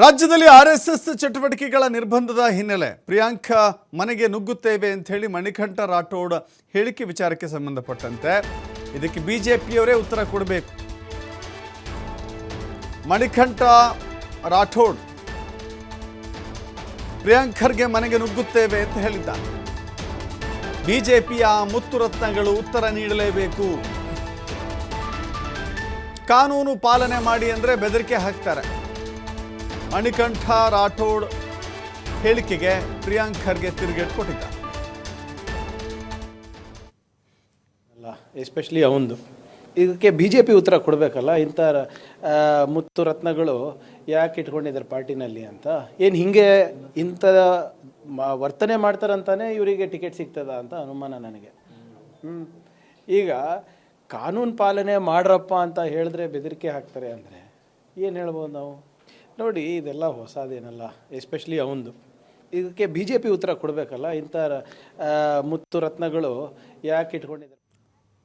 ರಾಜ್ಯದಲ್ಲಿ R S S ಚಟುವಟಿಕೆಗಳ ನಿರ್ಬಂಧದ ಹಿನ್ನೆಲೆ ಪ್ರಿಯಾಂಕಾ ಮನೆಗೆ ನುಗ್ಗುತ್ತೇವೆ ಅಂತ ಹೇಳಿ ಮಣಿಕಂಠ ರಾಠೋಡ್ ಹೇಳಿಕೆ ವಿಚಾರಕ್ಕೆ ಸಂಬಂಧಪಟ್ಟಂತೆ. ಇದಕ್ಕೆ ಬಿಜೆಪಿಯವರೇ ಉತ್ತರ ಕೊಡಬೇಕು. ಮಣಿಕಂಠ ರಾಠೋಡ್ ಪ್ರಿಯಾಂಕರ್ಗೆ ಮನೆಗೆ ನುಗ್ಗುತ್ತೇವೆ ಅಂತ ಹೇಳಿದ್ದಾರೆ. ಬಿಜೆಪಿಯ ಮುತ್ತು ರತ್ನಗಳು ಉತ್ತರ ನೀಡಲೇಬೇಕು. ಕಾನೂನು ಪಾಲನೆ ಮಾಡಿ ಅಂದ್ರೆ ಬೆದರಿಕೆ ಹಾಕ್ತಾರೆ. ಮಣಿಕಂಠ ರಾಠೋಡ್ ಹೇಳಿಕೆಗೆ ಪ್ರಿಯಾಂಕ್ ಖರ್ಗೆ ತಿರುಗೇಟ್ ಕೊಟ್ಟಿದ್ದ ಎಸ್ಪೆಷಲಿ ಅವಂದು. ಇದಕ್ಕೆ ಬಿ ಜೆ ಪಿ ಉತ್ತರ ಕೊಡಬೇಕಲ್ಲ, ಇಂಥ ಮುತ್ತು ರತ್ನಗಳು ಯಾಕೆ ಇಟ್ಕೊಂಡಿದ್ದಾರೆ ಪಾರ್ಟಿನಲ್ಲಿ ಅಂತ? ಏನು ಹಿಂಗೆ ಇಂಥ ವರ್ತನೆ ಮಾಡ್ತಾರಂತಾನೆ ಇವರಿಗೆ ಟಿಕೆಟ್ ಸಿಗ್ತದ ಅಂತ ಅನುಮಾನ ನನಗೆ. ಈಗ ಕಾನೂನು ಪಾಲನೆ ಮಾಡ್ರಪ್ಪ ಅಂತ ಹೇಳಿದ್ರೆ ಬೆದರಿಕೆ ಹಾಕ್ತಾರೆ ಅಂದರೆ ಏನು ಹೇಳ್ಬೋದು ನಾವು? ನೋಡಿ, ಇದೆಲ್ಲ ಹೊಸದೇನಲ್ಲ ಎಸ್ಪೆಷಲಿ ಅವಂದು. ಇದಕ್ಕೆ ಬಿ ಜೆ ಪಿ ಉತ್ತರ ಕೊಡಬೇಕಲ್ಲ ಇಂಥ ಮುತ್ತು ರತ್ನಗಳು ಯಾಕೆ ಇಟ್ಕೊಂಡಿದ್ದಾರೆ?